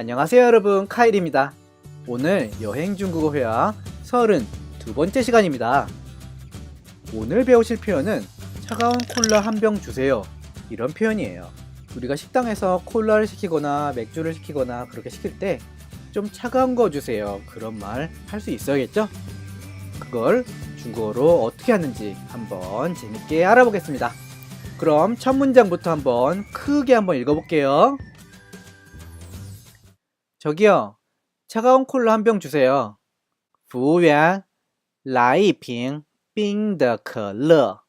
안녕하세요 여러분 카일입니다. 오늘 여행 중국어 회화 32번째 시간입니다. 오늘 배우실 표현은 차가운 콜라 한 병 주세요. 이런 표현이에요. 우리가 식당에서 콜라를 시키거나 맥주를 시키거나 그렇게 시킬 때 좀 차가운 거 주세요. 그런 말 할 수 있어야겠죠? 그걸 중국어로 어떻게 하는지 한번 재밌게 알아보겠습니다. 그럼 첫 문장부터 한번 크게 한번 읽어볼게요. 저기요, 차가운 콜라 한 병 주세요. 服务员,来一瓶冰的可乐.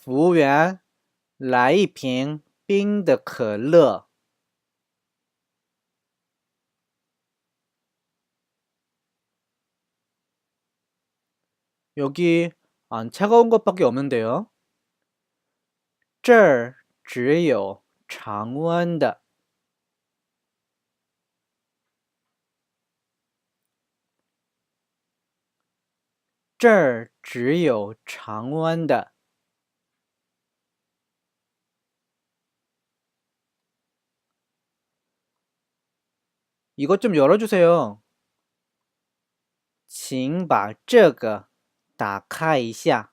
服务员,来一瓶冰的可乐. 여기 안 차가운 것밖에 없는데요. 这儿只有常温的。这儿只有常温的。 이것 좀 열어주세요. 请把这个打开一下。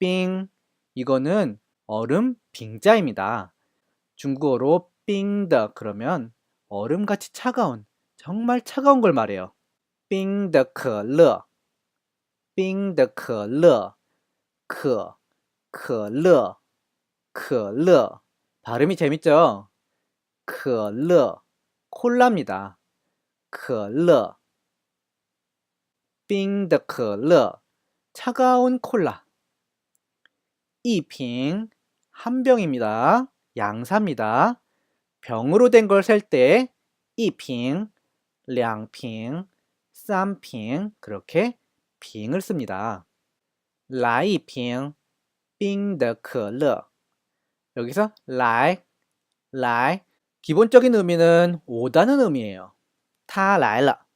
빙, 이거는 얼음 빙자입니다. 중국어로 빙다 그러면 얼음같이 차가운, 정말 차가운 걸 말해요. 빙다 可乐冰的可乐，可可乐可乐 발음이 재밌죠? 可乐 콜라입니다. 可乐冰的可乐 차가운 콜라 一瓶한 병입니다. 양사입니다. 병으로 된 걸 셀 때 一瓶,两瓶,三瓶 그렇게 빙을 씁니다. 来一瓶冰的可乐 여기서 来,来 기본적인 의미는 오다는 의미예요. 他来了,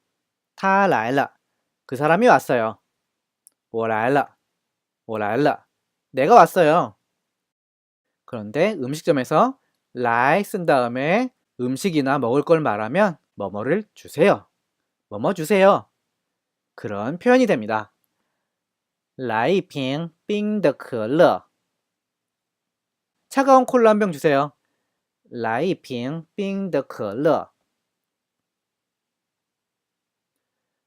他来了. 그 사람이 왔어요. 我来了,我来了. 내가 왔어요. 그런데 음식점에서 来 쓴 다음에 음식이나 먹을 걸 말하면 뭐뭐를 주세요. 뭐뭐 주세요. 그런 표현이 됩니다. 来一瓶冰的可乐. 차가운 콜라 한 병 주세요. 来一瓶冰的可乐.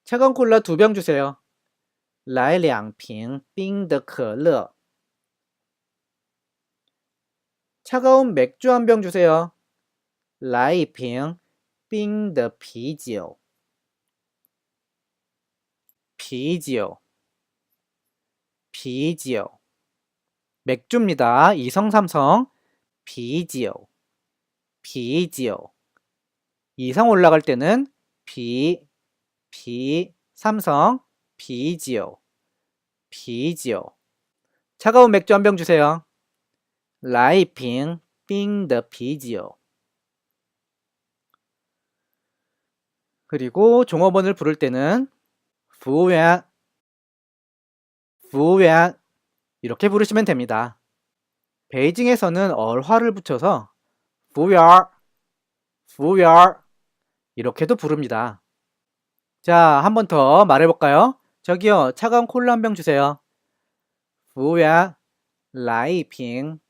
차가운 콜라 두 병 주세요. 来两瓶冰的可乐. 차가운 맥주 한 병 주세요. 来一瓶冰的啤酒.啤酒,啤酒. 맥주입니다. 이성 삼성. 啤酒,啤酒. 이성 올라갈 때는 비, 비, 삼성, 啤酒,啤酒. 차가운 맥주 한 병 주세요. 来一瓶冰的啤酒. 그리고 종업원을 부를 때는 服务员,服务员 이렇게 부르시면 됩니다. 베이징에서는 얼화를 붙여서 服务员,服务员 이렇게도 부릅니다. 자, 한 번 더 말해볼까요? 저기요, 차가운 콜라 한 병 주세요. 服务员,来一瓶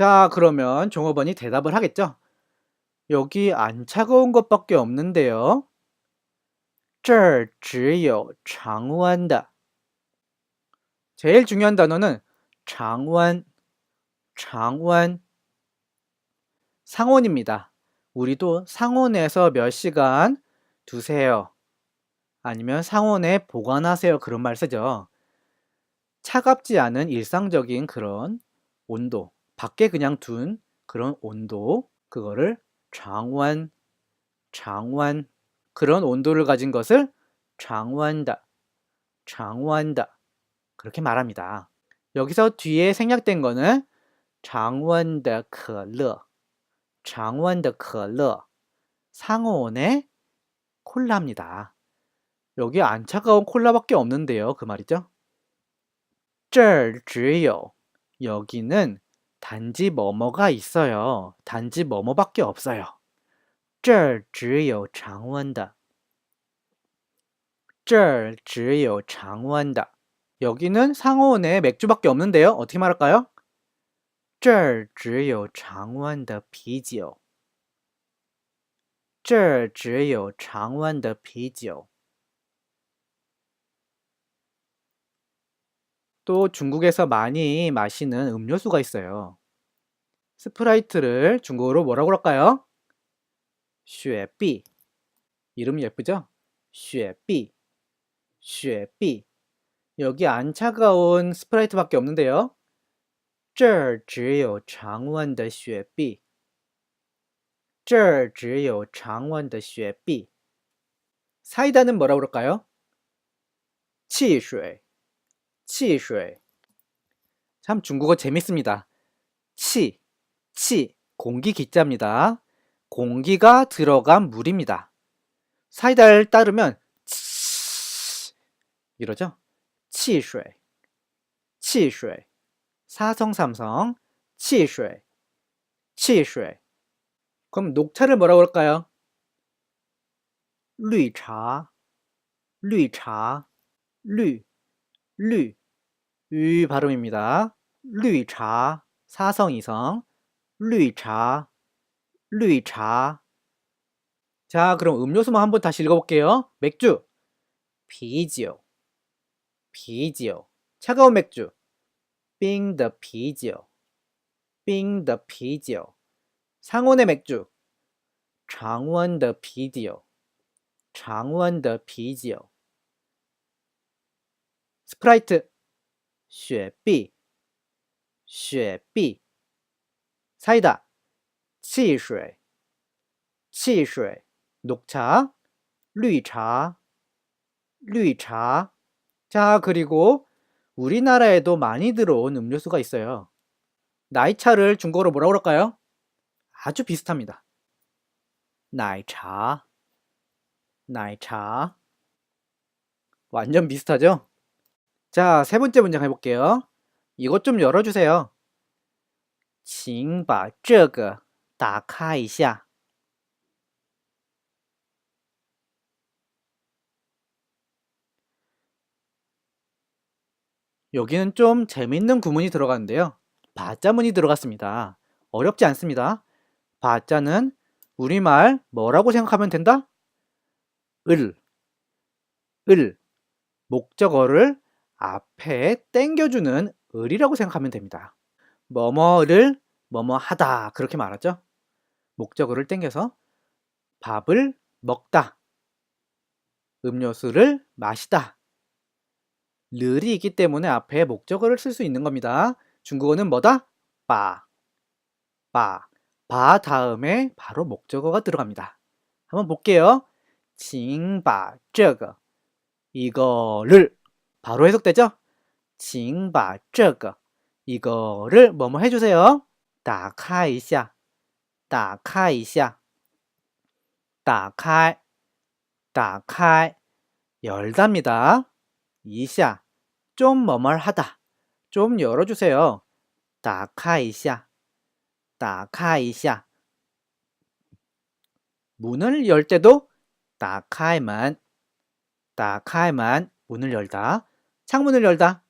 자, 그러면 종업원이 대답을 하겠죠? 여기 안 차가운 것밖에 없는데요. 这儿只有常温的. 제일 중요한 단어는常温,常温, 상온입니다. 우리도 상온에서 몇 시간 두세요. 아니면 상온에 보관하세요. 그런 말 쓰죠. 차갑지 않은 일상적인 그런 온도, 밖에 그냥 둔 그런 온도, 그거를 장원, 장원, 그런 온도를 가진 것을 장원다, 장원다. 그렇게 말합니다. 여기서 뒤에 생략된 거는 장원의 可乐, 장원의 可乐, 상온의 콜라입니다. 여기 안 차가운 콜라밖에 없는데요. 그 말이죠. 这儿只有 여기는 단지 뭐뭐가 있어요. 단지 뭐뭐밖에 없어요. 这儿只有常温的.这儿只有常温的. 여기는 상온에 맥주밖에 없는데요. 어떻게 말할까요? 这儿只有常温的啤酒.这儿只有常温的啤酒. 또 중국에서 많이 마시는 음료수가 있어요. 스프라이트를 중국어로 뭐라고 할까요? 雪碧. 이름 예쁘죠? 雪碧.雪碧. 여기 안 차가운 스프라이트밖에 없는데요. 这儿只有常温的雪碧.这儿只有常温的雪碧. 사이다는 뭐라고 그럴까요? 汽水. 치쉐. 참 중국어 재밌습니다. 치, 치, 공기 기자입니다. 공기가 들어간 물입니다. 사이다를 따르면 치 이러죠? 치쉐, 치쉐, 사성삼성, 치쉐, 치쉐. 그럼 녹차를 뭐라고 할까요? 류차, 류차, 류, 류, 위 발음입니다. 류차 사성 이성. 류차 류차. 자 그럼 음료수만 뭐 한번 다시 읽어볼게요. 맥주. 비지오. 비지오. 차가운 맥주. 빙더 비지오 빙더 비지오 상온의 맥주. 장원의 비디오 장원의 비디오 스프라이트 雪碧,雪碧. 사이다, 汽水,汽水. 녹차, 绿茶,绿茶. 자, 그리고 우리나라에도 많이 들어온 음료수가 있어요. 나이차를 중국어로 뭐라고 그럴까요? 아주 비슷합니다. 奶茶, 奶茶. 완전 비슷하죠? 자, 세 번째 문장 해볼게요. 이것 좀 열어주세요. 请把这个打开一下. 여기는 좀 재밌는 구문이 들어가는데요. 바자문이 들어갔습니다. 어렵지 않습니다. 바자는 우리말 뭐라고 생각하면 된다? 을, 을, 목적어를 앞에 땡겨주는 을이라고 생각하면 됩니다. 뭐뭐를 뭐뭐하다 그렇게 말하죠. 목적어를 땡겨서 밥을 먹다, 음료수를 마시다. 를이 있기 때문에 앞에 목적어를 쓸 수 있는 겁니다. 중국어는 뭐다? 바. 바. 바 다음에 바로 목적어가 들어갑니다. 한번 볼게요. 징바, 这个, 이거를 바로 해석되죠? 请把这个 이거를 뭐뭐 해주세요. 打开一下,打开一下,打开,打开 열답니다. 一下, 좀 뭐뭘 하다. 좀 열어주세요. 打开一下,打开一下. 문을 열 때도 打开门打开门문을 열다 창문을 열다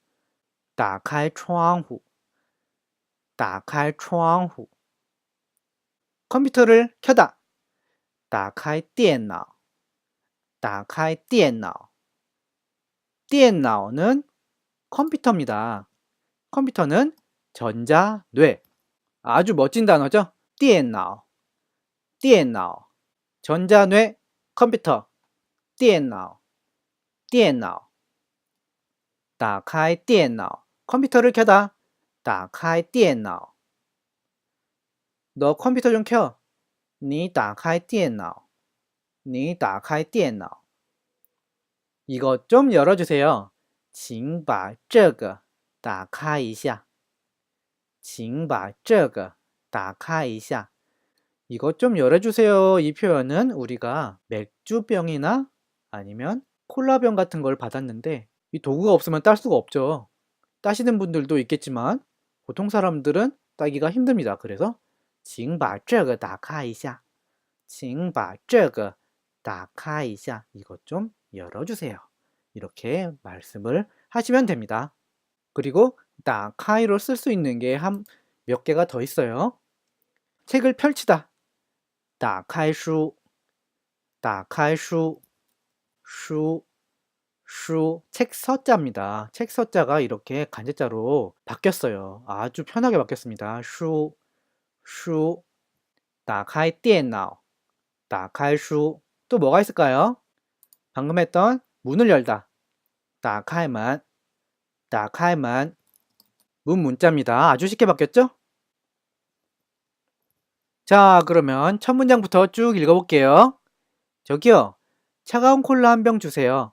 打开窗户打开窗户 컴퓨터를 켜다 打开电脑打开电脑电脑는 컴퓨터입니다. 컴퓨터는 전자뇌. 아주 멋진 단어죠? 电脑电脑 전자뇌 컴퓨터 电脑电脑 打开电脑 컴퓨터를 켜다 打开电脑너 컴퓨터 좀 켜. 你打开电脑你打开电脑 이거 좀 열어주세요. 请把这个打开一下请把这个打开一下 이것 좀 열어주세요. 이 표현은 우리가 맥주병이나 아니면 콜라병 같은 걸 받았는데 이 도구가 없으면 딸 수가 없죠. 따시는 분들도 있겠지만 보통 사람들은 따기가 힘듭니다. 그래서 请把这个打开一下请把这个打开一下 이것 좀 열어주세요. 이렇게 말씀을 하시면 됩니다. 그리고 나카이로 쓸 수 있는 게 한 몇 개가 더 있어요. 책을 펼치다. 打开书打开书书 书책 서자입니다. 책 서자가 이렇게 간제자로 바뀌었어요. 아주 편하게 바뀌었습니다. 슈, 슈, 打开电脑打开书또 뭐가 있을까요? 방금 했던 문을 열다. 打开门打开门문 문자입니다. 아주 쉽게 바뀌었죠? 자, 그러면 첫 문장부터 쭉 읽어볼게요. 저기요, 차가운 콜라 한 병 주세요.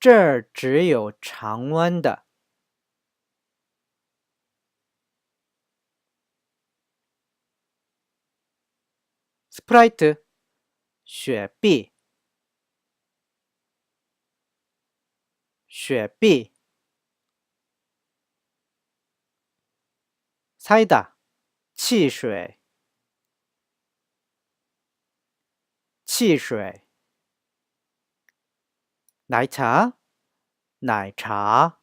这儿只有常温的。Sprite，雪碧。雪碧。Cider，汽水。汽水。奶茶, 奶茶,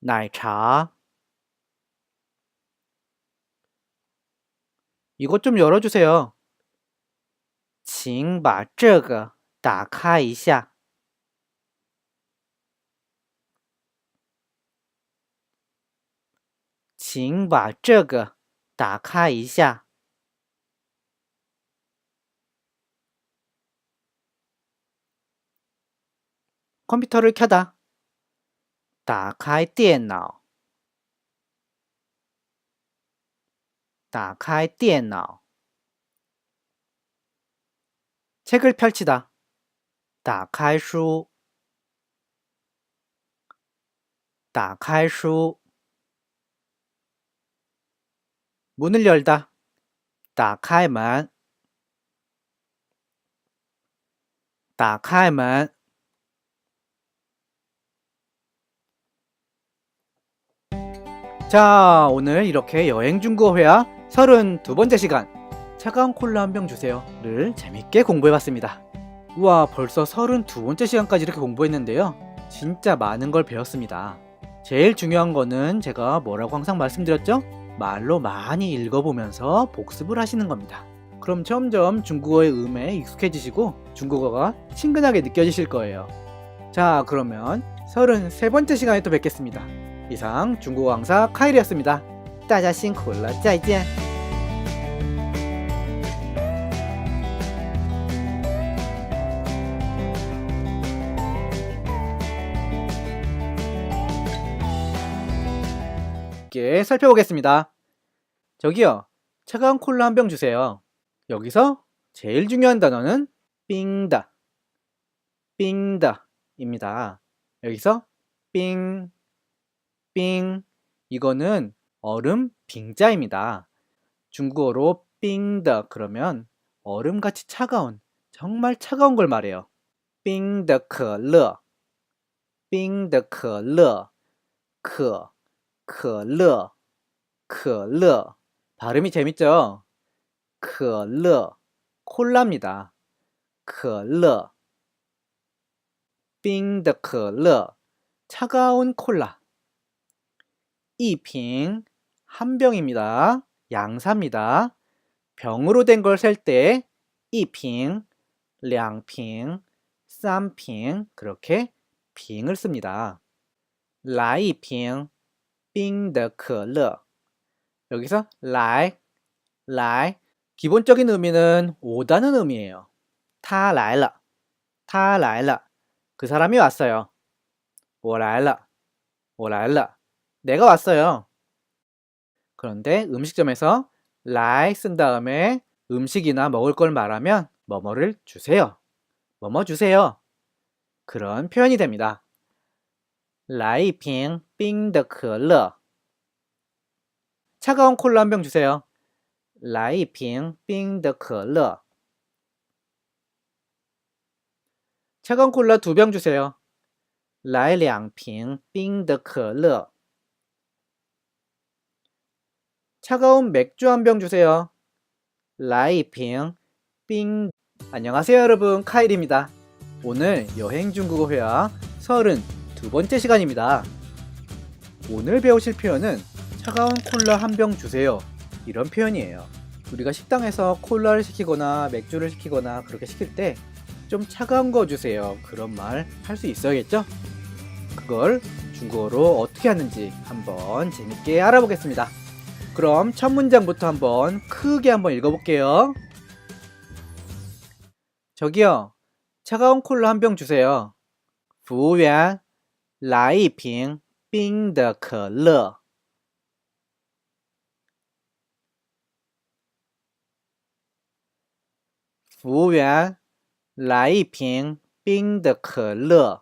奶茶. 이것 좀 열어주세요. 请把这个打开一下请把这个打开一下 컴퓨터를 켜다. 打开电脑打开电脑 책을 펼치다. 打开书打开书 문을 열다. 打开门打开门 자, 오늘 이렇게 여행 중국어 회화 32번째 시간 차가운 콜라 한 병 주세요 를 재밌게 공부해 봤습니다. 우와, 벌써 32번째 시간까지 이렇게 공부했는데요. 진짜 많은 걸 배웠습니다. 제일 중요한 거는 제가 뭐라고 항상 말씀드렸죠? 말로 많이 읽어보면서 복습을 하시는 겁니다. 그럼 점점 중국어의 음에 익숙해지시고 중국어가 친근하게 느껴지실 거예요. 자, 그러면 33번째 시간에 또 뵙겠습니다. 이상 중국 왕사 카이리였습니다. 따자 싱콜라 짜이젠 살펴보겠습니다. 저기요, 차가운 콜라 한 병 주세요. 여기서 제일 중요한 단어는 빙다, 빙다입니다. 여기서 빙, 빙, 이거는 얼음 빙자입니다. 중국어로 빙다 그러면 얼음같이 차가운, 정말 차가운 걸 말해요. 빙다 可乐, 빙다 可乐, 可可乐,可乐. 발음이 재밌죠? 可乐, 콜라입니다. 可乐,冰的可乐, 차가운 콜라. 一瓶, 한 병입니다. 양사입니다. 병으로 된 걸 셀 때, 一瓶,两瓶,三瓶, 그렇게 빙을 씁니다. 来一瓶,冰的可乐. 여기서 来,来 기본적인 의미는 오다는 의미예요. 他来了,他来了. 그 사람이 왔어요. 我来了,我来了. 내가 왔어요. 그런데 음식점에서 来 쓴 다음에 음식이나 먹을 걸 말하면 뭐뭐를 주세요. 뭐뭐 주세요. 그런 표현이 됩니다. 来一瓶冰的可乐. 차가운 콜라 한 병 주세요. 来一瓶冰的可乐. 차가운 콜라 두 병 주세요. 来两瓶冰的可乐. 차가운 맥주 한 병 주세요. 라이핑 빙 안녕하세요 여러분 카일입니다. 오늘 여행 중국어 회화 32번째 시간입니다. 오늘 배우실 표현은 차가운 콜라 한 병 주세요 이런 표현이에요. 우리가 식당에서 콜라를 시키거나 맥주를 시키거나 그렇게 시킬 때 좀 차가운 거 주세요 그런 말 할 수 있어야겠죠? 그걸 중국어로 어떻게 하는지 한번 재밌게 알아보겠습니다. 그럼 첫 문장부터 한번 크게 한번 읽어볼게요. 저기요, 차가운 콜라 한 병 주세요. 服务员,来一瓶冰的可乐.服务员，来一瓶冰的可乐。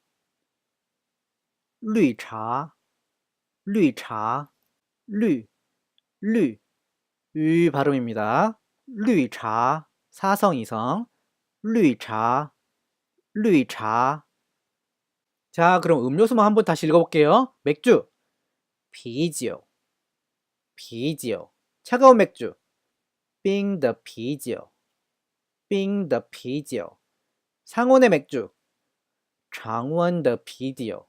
绿茶,绿茶,绿,绿, 유 발음입니다. 绿茶, 사성 이성, 绿茶,绿茶. 자, 그럼 음료수만 한번 다시 읽어볼게요. 맥주, 啤酒,啤酒, 차가운 맥주, 冰的啤酒,冰的啤酒. 상온의 맥주, 常温的啤酒,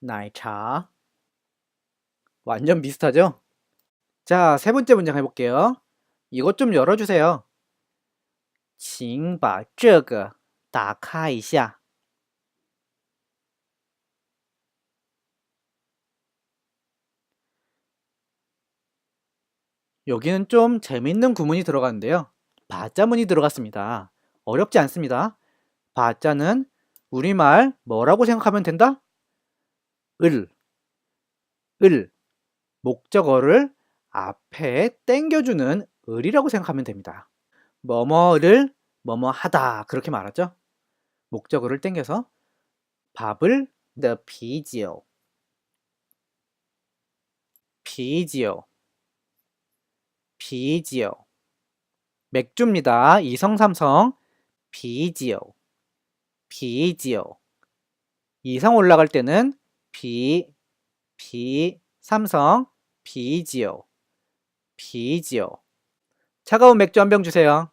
奶茶. 완전 비슷하죠? 자, 세 번째 문장 해볼게요. 이것 좀 열어주세요. 请把这个打开一下. 여기는 좀 재밌는 구문이 들어가는데요. 바자문이 들어갔습니다. 어렵지 않습니다. 바자는 우리말 뭐라고 생각하면 된다? 을, 을, 목적어를 앞에 땡겨주는 을이라고 생각하면 됩니다. 뭐뭐를 뭐뭐하다 그렇게 말하죠. 목적어를 땡겨서 밥을 the 비지오 비지오 비지오 맥주입니다. 이성삼성 비지오 비지오 이성 올라갈 때는 비, B, 삼성, 비지오, 비지오. 차가운 맥주 한 병 주세요.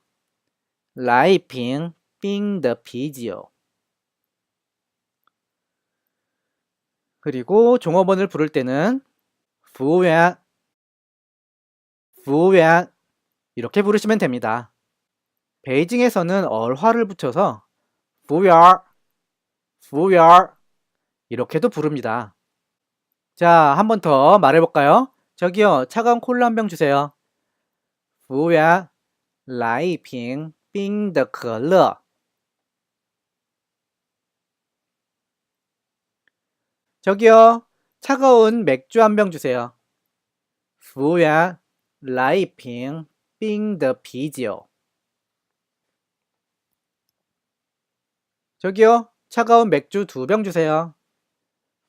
라이핑, 빙더 비지오. 그리고 종업원을 부를 때는 부양, 부양 이렇게 부르시면 됩니다. 베이징에서는 얼화를 붙여서 부열, 부열 이렇게도 부릅니다. 자, 한 번 더 말해볼까요? 저기요, 차가운 콜라 한 병 주세요. 服务员,来一瓶冰的可乐. 저기요, 차가운 맥주 한 병 주세요. 服务员,来一瓶冰的啤酒. 저기요, 차가운 맥주 두 병 주세요.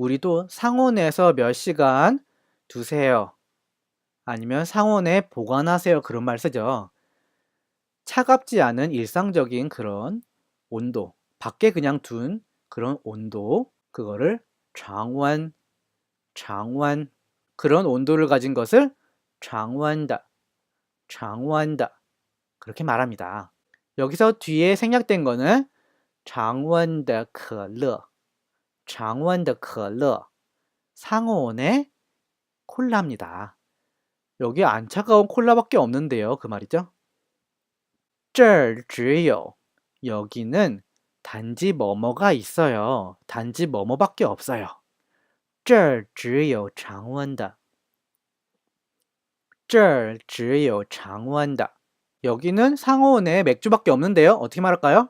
우리도 상온에서 몇 시간 두세요. 아니면 상온에 보관하세요. 그런 말 쓰죠. 차갑지 않은 일상적인 그런 온도, 밖에 그냥 둔 그런 온도, 그거를 장원, 장원, 그런 온도를 가진 것을 장원다, 장원다. 그렇게 말합니다. 여기서 뒤에 생략된 거는 장원의 可乐, 장원의 可乐, 상온의 콜라입니다. 여기 안 차가운 콜라밖에 없는데요. 그 말이죠. 这儿只有 여기는 단지 뭐뭐가 있어요. 단지 뭐뭐밖에 없어요. 这儿只有常温的.这儿只有常温的. 여기는 상온에 맥주밖에 없는데요. 어떻게 말할까요?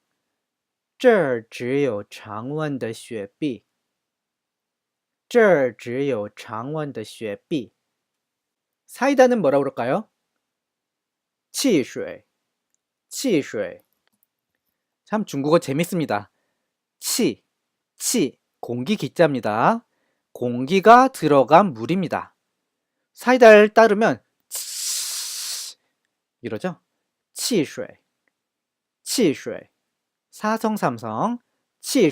这儿只有常温的雪碧.这儿只有常温的雪碧. 사이다는 뭐라고 그럴까요? 汽水.汽水. 참 중국어 재밌습니다. 치, 치, 공기 기자입니다. 공기가 들어간 물입니다. 사이다를 따르면 치 이러죠. 汽水,汽水, 사성 삼성, 汽水.